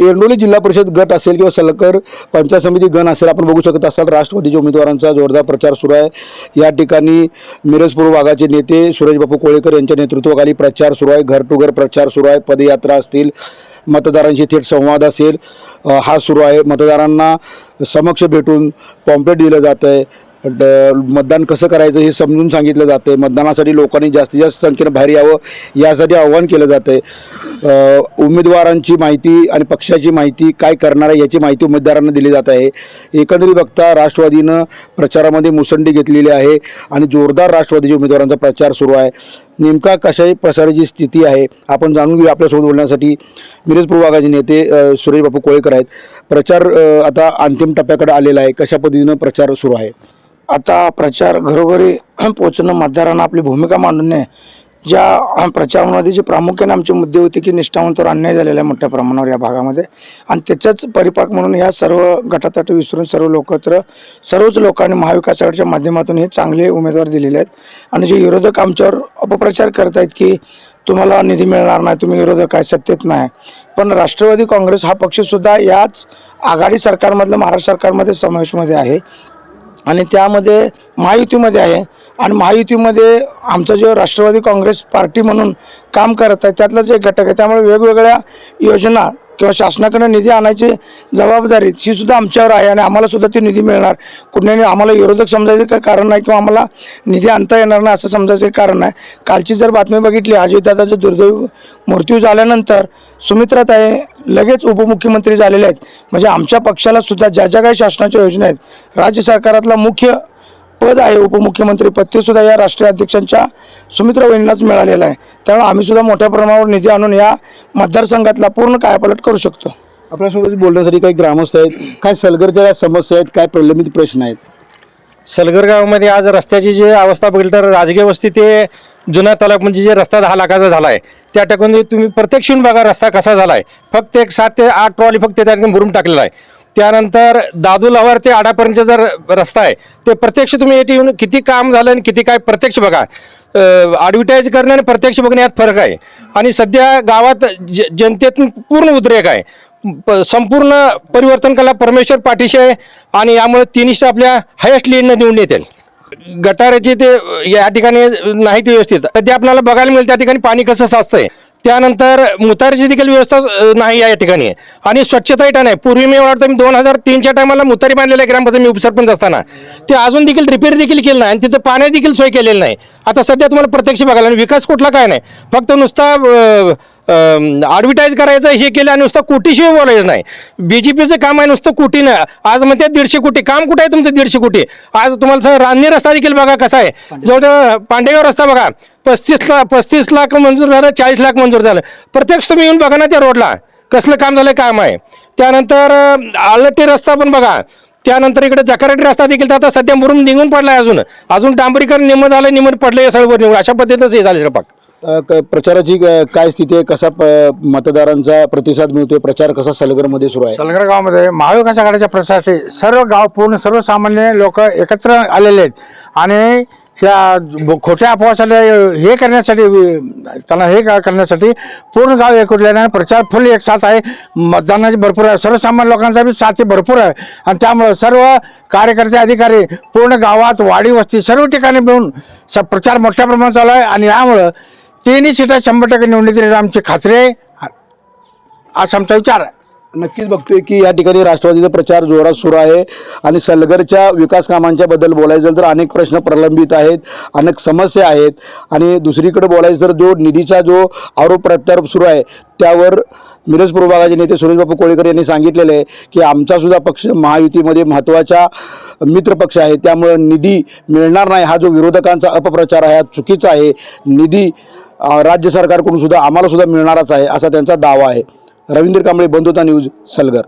एरंडोली जिल्हा परिषद गट असेल किंवा सलकर पंचायत समिती गण असेल आपण बघू शकत असाल राष्ट्रवादीच्या उमेदवारांचा जोरदार प्रचार सुरू आहे. या ठिकाणी मिरजपूर भागाचे नेते सुरेशबापू कोळेकर यांच्या नेतृत्वाखाली प्रचार सुरू आहे. घर टू घर प्रचार सुरू आहे. पदयात्रा असतील मतदारांशी थेट संवाद असेल हा सुरू आहे. मतदारांना समक्ष भेटून पॉम्पलेट दिलं जात आहे ड- मतदान कसं करायचं हे समजून सांगितलं जातं आहे मतदानासाठी लोकांनी जास्तीत जास्त संख्येनं बाहेर यावं यासाठी आव्हान केलं जातं आहे उमेदवारांची माहिती आणि पक्षाची माहिती काय करणार आहे याची माहिती उमेदवारांना दिली जात आहे. एकंदरीत बघता राष्ट्रवादीनं प्रचारामध्ये मुसंडी घेतलेली आहे आणि जोरदार राष्ट्रवादीच्या उमेदवारांचा प्रचार सुरू आहे. नेमका कशाही प्रसाराची स्थिती आहे आपण जाणून घेऊ आपल्यासोबत बोलण्यासाठी. मिरज पूर्वागाचे नेते सुरेश बापू कोळेकर आहेत. प्रचार आता अंतिम टप्प्याकडे आलेला आहे. कशा पद्धतीनं प्रचार सुरू आहे? आता प्रचार घरोघरी पोचणं मतदारांना आपली भूमिका मांडणे ज्या प्रचारामध्ये जे प्रामुख्याने आमचे मुद्दे होते की निष्ठावंतवर अन्याय झालेला आहे मोठ्या प्रमाणावर या भागामध्ये. आणि त्याचाच परिपाक म्हणून या सर्व गटातट विसरून सर्व लोकत्र सर्वच लोकांनी महाविकास आघाडीच्या माध्यमातून हे चांगले उमेदवार दिलेले आहेत. आणि जे विरोधक आमच्यावर अपप्रचार करत आहेत की तुम्हाला निधी मिळणार नाही तुम्ही विरोधक आहे सत्तेत नाही. पण राष्ट्रवादी काँग्रेस हा पक्षसुद्धा याच आघाडी सरकारमधलं महाराष्ट्र सरकारमध्ये समावेशमध्ये आहे. आणि त्यामध्ये महायुतीमध्ये आहे. आणि महायुतीमध्ये आमचा जो राष्ट्रवादी काँग्रेस पार्टी म्हणून काम करत आहे त्यातलाच एक घटक आहे. त्यामुळे वेगवेगळ्या योजना किंवा शासनाकडनं निधी आणायची जबाबदारी ही सुद्धा आमच्यावर आहे आणि आम्हाला सुद्धा ती निधी मिळणार. कुठल्याने आम्हाला विरोधक समजायचं काही कारण नाही किंवा आम्हाला निधी आणता येणार नाही असं समजायचं काही कारण नाही. कालची जर बातमी बघितली अजितदादाचा दुर्दैव मृत्यू झाल्यानंतर सुमित्राताई लगेच उपमुख्यमंत्री झालेले आहेत. म्हणजे आमच्या पक्षाला सुद्धा ज्या ज्या काही शासनाच्या योजना आहेत राज्य सरकारातला मुख्य पद आहे उपमुख्यमंत्री पद ते सुद्धा या राष्ट्रीय अध्यक्षांच्या सुमित्रा वहिनीलाच मिळालेलं आहे. त्यामुळे आम्ही सुद्धा मोठ्या प्रमाणावर निधी आणून या मतदारसंघातला पूर्ण कायापालट करू शकतो. आपल्यासोबत बोलण्यासाठी काही ग्रामस्थ आहेत. काय सलगरच्या काय समस्या आहेत काय प्रलंबित प्रश्न आहेत? सलगर गावामध्ये आज रस्त्याची जी अवस्था बघितली तर राजकीय वस्ती ते जुना तालुका म्हणजे जे रस्ता दहा लाखाचा झाला आहे त्या टाकून तुम्ही प्रत्यक्ष येऊन बघा रस्ता कसा झाला आहे फक्त एक सात ते आठ ट्रॉली फक्त त्या ठिकाणी भरून टाकलेला आहे. त्यानंतर दादू लवार ते आडापर्यंतचा जर रस्ता आहे ते प्रत्यक्ष तुम्ही येथे येऊन किती काम झालं आणि किती काय प्रत्यक्ष बघा. ॲडव्हर्टाईज करणे आणि प्रत्यक्ष बघणे यात फरक आहे. आणि सध्या गावात ज जनतेतून पूर्ण उद्रेक आहे. प- संपूर्ण परिवर्तन कला परमेश्वर पाठीशी आहे आणि यामुळे तिन्ही आपल्या हायेस्ट लीडनं निवडून येतील. गटाराचे ते या ठिकाणी नाही ते व्यवस्थित. ते आपल्याला बघायला मिळेल त्या ठिकाणी पाणी कसं साचतंय. त्यानंतर मुतारीची देखील व्यवस्था नाही या ठिकाणी. आणि स्वच्छता इटा नाही. पूर्वी मी वाटतं मी दोन हजार तीनच्या टायमाला मुतारी बांधलेल्या ग्रामपंचायत मी उपसरपंच असताना. ते अजून देखील रिपेअर देखील केलं नाही आणि तिथं पाण्या देखील सोय केलेली नाही. आता सध्या तुम्हाला प्रत्यक्ष बघायला आणि विकास कुठला काय नाही. फक्त नुसता ॲडव्हर्टाईज करायचं हे केलं आणि नुसतं कोटीशिवाय बोलायचं नाही. बी जे पीचं काम आहे नुसतं कोटीनं. आज म्हणते दीडशे कोटी. काम कुठं आहे तुमचं दीडशे कोटी? आज तुम्हाला सांग रान्नी रस्ता देखील बघा कसा आहे. जवळ पांडेगाव रस्ता बघा. पस्तीस लाख पस्तीस लाख मंजूर झालं चाळीस लाख मंजूर झालं. प्रत्यक्ष तुम्ही येऊन बघा ना त्या रोडला. कसलं काम झालं काम आहे. त्यानंतर आळटी रस्ता पण बघा. त्यानंतर इकडे जकारेटी रस्ता देखील. तर आता सध्या मुरुम निघून पडलाय अजून. अजून डांबरीकरण निम झालं निमून पडलं सगळं निघून अशा पद्धतीनंच हे झालं सपाक अ, क- प्रचाराची काय स्थिती आहे? कसा प- मतदारांचा प्रतिसाद मिळतोय? प्रचार कसा सलगरमध्ये सुरू आहे? सलगर गावामध्ये महाविकास आघाडीच्या प्रचारासाठी सर्व गाव पूर्ण सर्वसामान्य लोक एकत्र आलेले आहेत. आणि ह्या ब- खोट्या अफवासाठी हे करण्यासाठी वि- त्यांना हे का- करण्यासाठी पूर्ण गाव एकवटल्याने प्रचार फुल एक साथ आहे. मतदानाचे भरपूर आहे. सर्वसामान्य लोकांचा बी साथी भरपूर आहे. आणि त्यामुळं सर्व कार्यकर्ते अधिकारी पूर्ण गावात वाडी वस्ती सर्व ठिकाणी मिळून स प्रचार मोठ्या प्रमाणात चालू आहे. आणि यामुळं तिन्ही सीटा शंभर टक्के निवडणुकीत आमची खात्री आहे. असा आमचा विचार आहे. नक्कीच बघतोय की या ठिकाणी राष्ट्रवादीचा प्रचार जोरात सुरू आहे आणि सलगरच्या विकास कामांच्या बद्दल बोलायचं झालं तर अनेक प्रश्न प्रलंबित आहेत अनेक समस्या आहेत आणि दुसरीकडे बोलायचं तर जो निधीचा जो आरोप प्रत्यारोप सुरू आहे त्यावर मिरज प्रभागाचे नेते सुरेशबापू कोळेकर यांनी सांगितलेलं आहे की आमचासुद्धा पक्ष महायुतीमध्ये महत्त्वाचा मित्रपक्ष आहे त्यामुळं निधी मिळणार नाही. हा जो विरोधकांचा अपप्रचार आहे हा चुकीचा आहे. निधी राज्य सरकारकडून सुद्धा आम्हाला सुद्धा मिळणारच आहे असा त्यांचा दावा आहे. रवींद्र कांबळे बंधुता न्यूज सलगर.